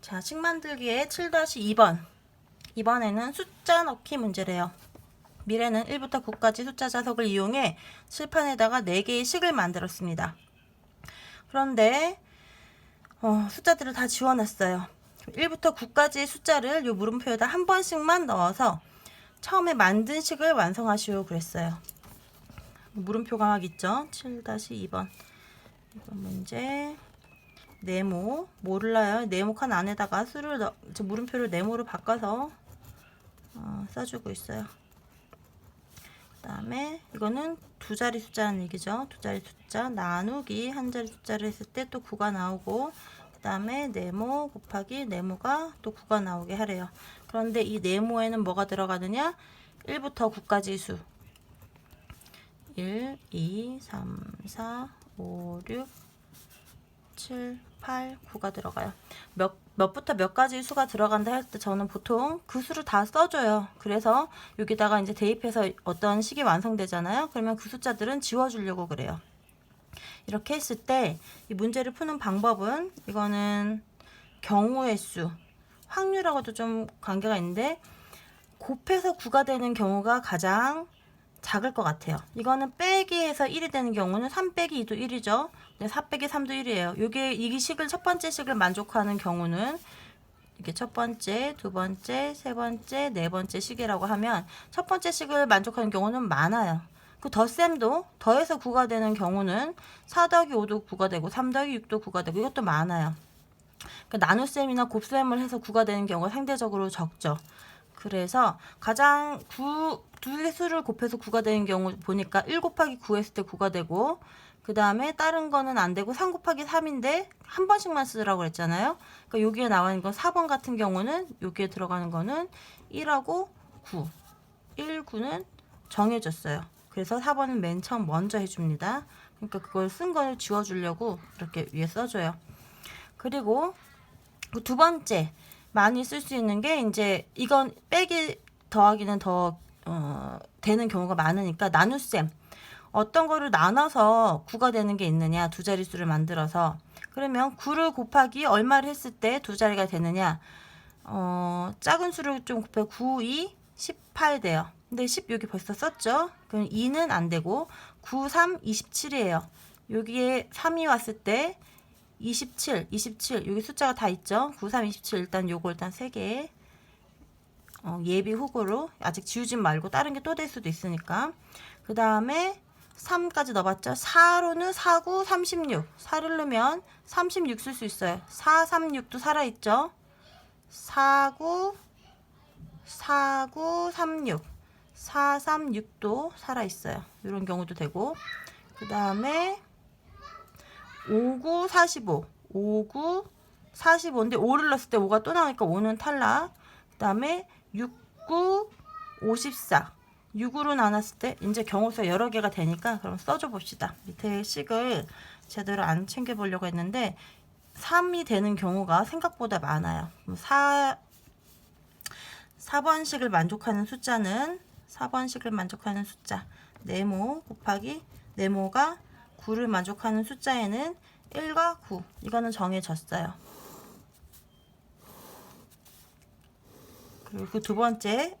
자, 식 만들기의 7-2번. 이번에는 숫자 넣기 문제래요. 미래는 1부터 9까지 숫자 자석을 이용해 칠판에다가 4개의 식을 만들었습니다. 그런데 어, 숫자들을 다 지워놨어요. 1부터 9까지의 숫자를 이 물음표에다 한 번씩만 넣어서 처음에 만든 식을 완성하시오 그랬어요. 물음표가 막 있죠? 7-2번. 이번 문제 네모 몰라요. 네모 칸 안에다가 수를 넣, 저 물음표를 네모로 바꿔서 어, 써주고 있어요. 그 다음에 이거는 두 자리 숫자라는 얘기죠. 두 자리 숫자 나누기 한 자리 숫자를 했을 때 또 9가 나오고 그 다음에 네모 곱하기 네모가 또 9가 나오게 하래요. 그런데 이 네모에는 뭐가 들어가느냐? 1부터 9까지 수. 1, 2, 3, 4, 5, 6, 7, 8, 9가 들어가요. 몇, 몇부터 몇 가지 수가 들어간다 할 때 저는 보통 그 수를 다 써줘요. 그래서 여기다가 이제 대입해서 어떤 식이 완성되잖아요. 그러면 그 숫자들은 지워주려고 그래요. 이렇게 했을 때 이 문제를 푸는 방법은 이거는 경우의 수, 확률하고도 좀 관계가 있는데 곱해서 9가 되는 경우가 가장 작을 것 같아요. 이거는 빼기 해서 1이 되는 경우는 3 빼기 2도 1이죠. 4 빼기 3도 1이에요. 요게 이 식을 첫 번째 식을 만족하는 경우는 이게 첫 번째, 두 번째, 세 번째, 네 번째 식이라고 하면 첫 번째 식을 만족하는 경우는 많아요. 그 덧셈도 더해서 9가 되는 경우는 4 더하기 5도 9가 되고 3 더하기 6도 9가 되고 이것도 많아요. 그 나눗셈이나 곱셈을 해서 9가 되는 경우가 상대적으로 적죠. 그래서 가장 9, 두개 수를 곱해서 9가 되는 경우 보니까 1 곱하기 9 했을 때 9가 되고 그 다음에 다른 거는 안 되고 3 곱하기 3인데 한 번씩만 쓰라고 그랬잖아요. 그러니까 여기에 나와 있는 건 4번 같은 경우는 여기에 들어가는 거는 1하고 9. 1, 9는 정해졌어요. 그래서 4번은 맨 처음 먼저 해줍니다. 그러니까 그걸 쓴걸 지워주려고 이렇게 위에 써줘요. 그리고 그두 번째 많이 쓸 수 있는 게 이제 이건 빼기 더하기는 더 어, 되는 경우가 많으니까 나눗셈 어떤 거를 나눠서 9가 되는 게 있느냐 두 자릿수를 만들어서 그러면 9를 곱하기 얼마를 했을 때 두 자리가 되느냐 어, 작은 수를 좀 곱해 9, 2, 18 돼요. 근데 10 여기 벌써 썼죠? 그럼 2는 안 되고 9, 3, 27이에요. 여기에 3이 왔을 때 27, 27 여기 숫자가 다 있죠? 9, 3, 27 일단 요거 일단 3개. 어, 예비 후보로 아직 지우진 말고 다른 게 또 될 수도 있으니까. 그 다음에 3까지 넣어봤죠? 4로는 4, 9, 36 4를 넣으면 36 쓸 수 있어요. 4, 3, 6도 살아있죠? 4, 9 4, 9, 3, 6 4, 3, 6도 살아있어요. 이런 경우도 되고. 그 다음에 5, 9, 45 5, 9, 45인데 5를 넣었을 때 5가 또 나오니까 5는 탈락. 그 다음에 6, 9, 54 6으로 나눴을 때 이제 경우수가 여러 개가 되니까 그럼 써줘 봅시다. 밑에 식을 제대로 안 챙겨 보려고 했는데 3이 되는 경우가 생각보다 많아요. 4 4번 식을 만족하는 숫자는 4번 식을 만족하는 숫자. 네모 곱하기 네모가 9를 만족하는 숫자에는 1과 9 이거는 정해졌어요. 그리고 그 두 번째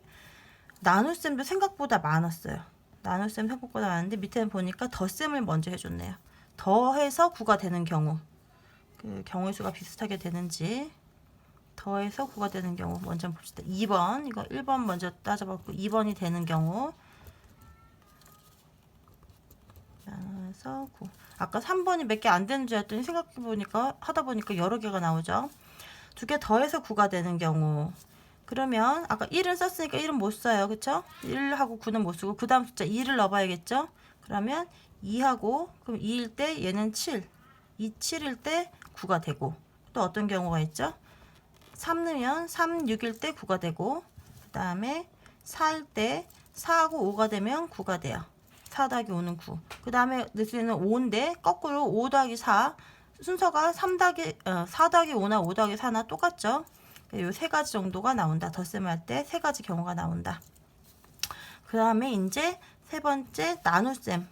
나눗셈도 생각보다 많았어요. 나눗셈 생각보다 많은데 밑에 보니까 덧셈을 먼저 해줬네요. 더해서 9가 되는 경우 그 경우의 수가 비슷하게 되는지 더해서 9가 되는 경우 먼저 봅시다. 2번 이거 1번 먼저 따져봤고 2번이 되는 경우 나눠서 9 아까 3번이 몇 개 안 되는 줄 알았더니 생각해보니까 하다 보니까 여러 개가 나오죠. 두 개 더해서 9가 되는 경우 그러면 아까 1은 썼으니까 1은 못 써요. 그쵸? 1하고 9는 못 쓰고 그 다음 숫자 2를 넣어봐야겠죠? 그러면 2하고 그럼 2일 때 얘는 7 2, 7일 때 9가 되고 또 어떤 경우가 있죠? 3 넣으면 3, 6일 때 9가 되고 그 다음에 4일 때 4하고 5가 되면 9가 돼요. 4 더하기 5는 9. 그 다음에 있는 5인데 거꾸로 5 더하기 4 순서가 3 더하기 어, 4 더하기 5나 5 더하기 4나 똑같죠? 요 세 가지 정도가 나온다. 덧셈 할때 세 가지 경우가 나온다. 그 다음에 이제 세 번째 나눗셈.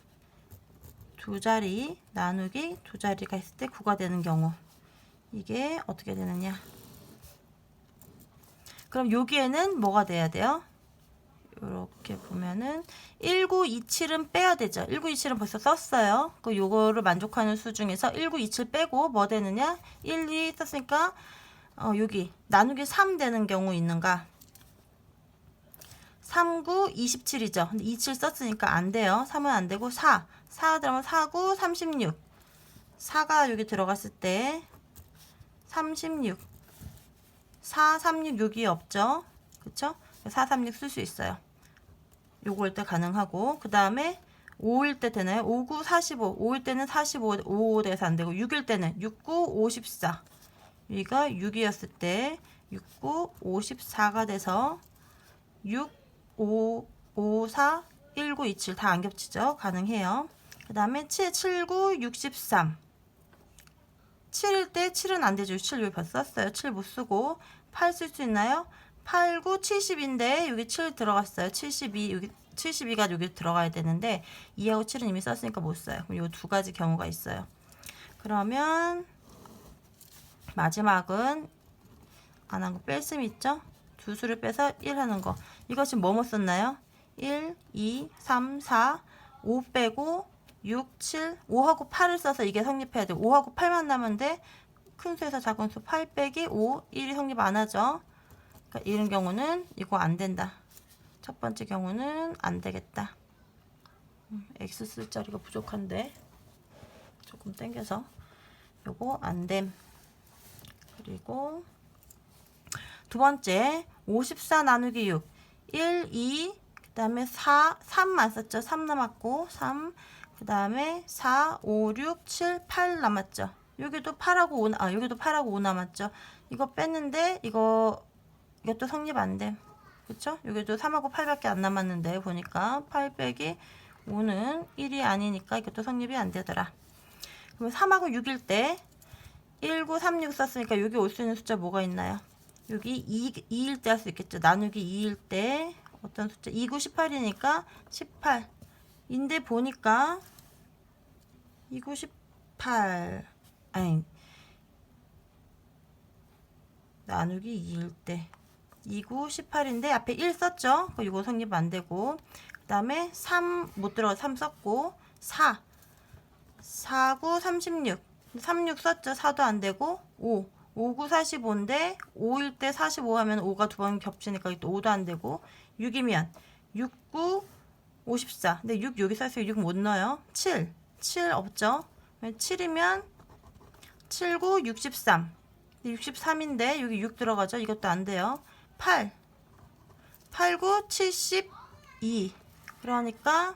두 자리 나누기 두 자리가 있을 때 9가 되는 경우. 이게 어떻게 되느냐. 그럼 여기에는 뭐가 돼야 돼요? 이렇게 보면은 1927은 빼야 되죠. 1927은 벌써 썼어요. 그 요거를 만족하는 수 중에서 1927 빼고 뭐 되느냐? 1, 2 썼으니까 어, 여기 나누기 3 되는 경우 있는가? 3, 9, 27이죠. 근데 27 썼으니까 안 돼요. 3은 안 되고 4. 4 들어가면 4, 9, 36. 4가 여기 들어갔을 때 36. 4, 36 여기 없죠. 그쵸? 4, 36 쓸 수 있어요. 요거일 때 가능하고 그 다음에 5일 때 되나요? 5, 9, 45 5일 때는 45, 5 돼서 안 되고 6일 때는 6, 9, 54 여기가 6이었을 때 6, 9, 54가 돼서 6, 5, 5, 4, 1, 9, 2, 7 다 안 겹치죠? 가능해요. 그 다음에 7, 7, 9, 63 7일 때 7은 안 되죠. 7 여기 썼어요. 7 못 쓰고 8 쓸 수 있나요? 8, 9, 70인데 여기 7 들어갔어요. 72 여기 72가 여기 들어가야 되는데 2하고 7은 이미 썼으니까 못 써요. 그럼 이 두 가지 경우가 있어요. 그러면 마지막은 안 한 거 뺄셈 있죠? 두 수를 빼서 1 하는 거. 이거 지금 뭐뭐 썼나요? 1, 2, 3, 4, 5 빼고 6, 7, 5하고 8을 써서 이게 성립해야 돼. 5하고 8만 남은데 큰 수에서 작은 수 8 빼기 5, 1이 성립 안 하죠. 그러니까 이런 경우는 이거 안 된다. 첫 번째 경우는 안 되겠다. 음, X 쓸 자리가 부족한데 조금 땡겨서 요거 안 됨. 그리고 두 번째 54 나누기 6 1, 2, 그 다음에 4, 3만 썼죠. 3 남았고 3, 그 다음에 4, 5, 6, 7, 8 남았죠. 여기도 8하고 5, 아 여기도 8하고 5 남았죠. 이거 뺐는데 이거 이것도 성립 안 돼. 그쵸? 여기도 3하고 8밖에 안 남았는데 보니까 8 빼기 5는 1이 아니니까 이것도 성립이 안 되더라. 그럼 3하고 6일 때 1936 썼으니까 여기 올 수 있는 숫자 뭐가 있나요? 여기 2, 2일 때 할 수 있겠죠. 나누기 2일 때 어떤 숫자? 2, 9, 18이니까 18. 인데 보니까 2, 9, 18 아니 나누기 2일 때 2, 9, 18인데 앞에 1 썼죠? 그 이거 성립 안 되고. 그 다음에 3 못 들어가 3 썼고. 4 4, 9, 36 36 썼죠? 4도 안 되고. 5 5, 9, 45인데 5일 때 45 하면 5가 두 번 겹치니까 또 5도 안 되고. 6이면 6, 9, 54 근데 6 여기 써서 6못 넣어요. 7 7 없죠? 7이면 7, 9, 63 63인데 여기 6 들어가죠? 이것도 안 돼요 8 8, 9, 72 그러니까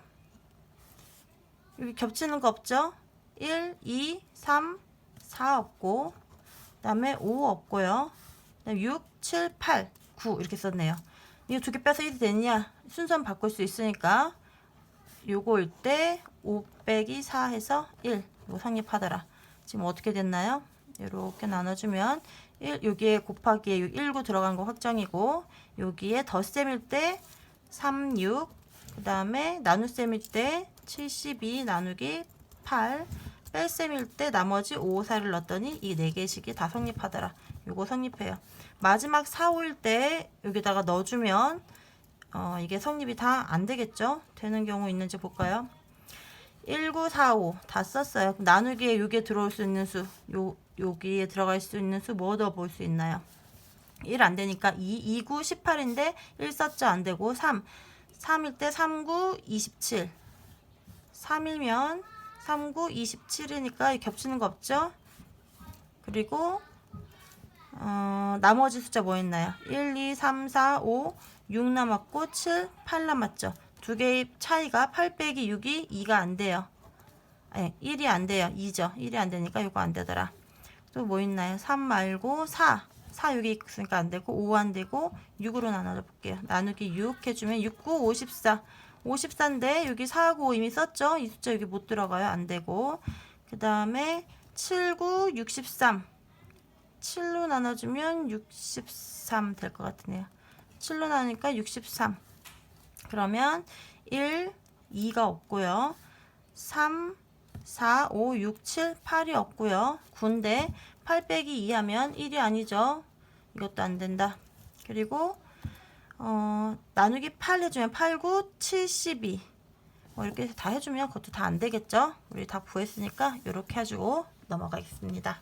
여기 겹치는 거 없죠? 1, 2, 3, 4 없고 그 다음에 5 없고요. 그다음에 6, 7, 8, 9 이렇게 썼네요. 이거 두 개 빼서 1이 되느냐? 순서는 바꿀 수 있으니까 요거일 때 5 빼기 4 해서 1 이거 성립하더라. 지금 어떻게 됐나요? 이렇게 나눠주면 1 여기에 곱하기에 19 들어간 거 확정이고 여기에 덧셈일 때 3, 6 그 다음에 나눗셈일 때 72 나누기 8 뺄셈일 때 나머지 5, 4를 넣었더니 이 4개씩이 다 성립하더라. 요거 성립해요. 마지막 4, 5일 때 여기다가 넣어주면 어, 이게 성립이 다 안 되겠죠? 되는 경우 있는지 볼까요? 1, 9, 4, 5 다 썼어요. 나누기에 여기에 들어올 수 있는 수, 요, 여기에 들어갈 수 있는 수 뭐 넣어 볼 수 있나요? 1 안 되니까 2, 2, 9, 18인데 1 썼죠? 안 되고 3, 3일 때 3, 9, 27 3이면 3, 9, 27이니까 겹치는 거 없죠? 그리고 어, 나머지 숫자 뭐 있나요? 1, 2, 3, 4, 5, 6 남았고 7, 8 남았죠. 두 개의 차이가 8 빼기 6이 2가 안 돼요. 아니, 1이 안 돼요. 2죠. 1이 안 되니까 이거 안 되더라. 또 뭐 있나요? 3 말고 4. 4 여기 있으니까 안 되고 5 안 되고 6으로 나눠 볼게요. 나누기 6 해주면 6, 9, 54. 54인데 여기 4하고 5 이미 썼죠? 이 숫자 여기 못 들어가요. 안 되고 그 다음에 7, 9, 63 7로 나눠주면 63 될 것 같으네요. 7로 나누니까 63 그러면 1, 2가 없고요. 3, 4, 5, 6, 7, 8이 없고요. 9인데 8 빼기 2 하면 1이 아니죠. 이것도 안 된다. 그리고 어, 나누기 8 해주면 8, 9, 72. 뭐 이렇게 다 해주면 그것도 다 안 되겠죠? 우리 다 구했으니까 이렇게 해주고 넘어가겠습니다.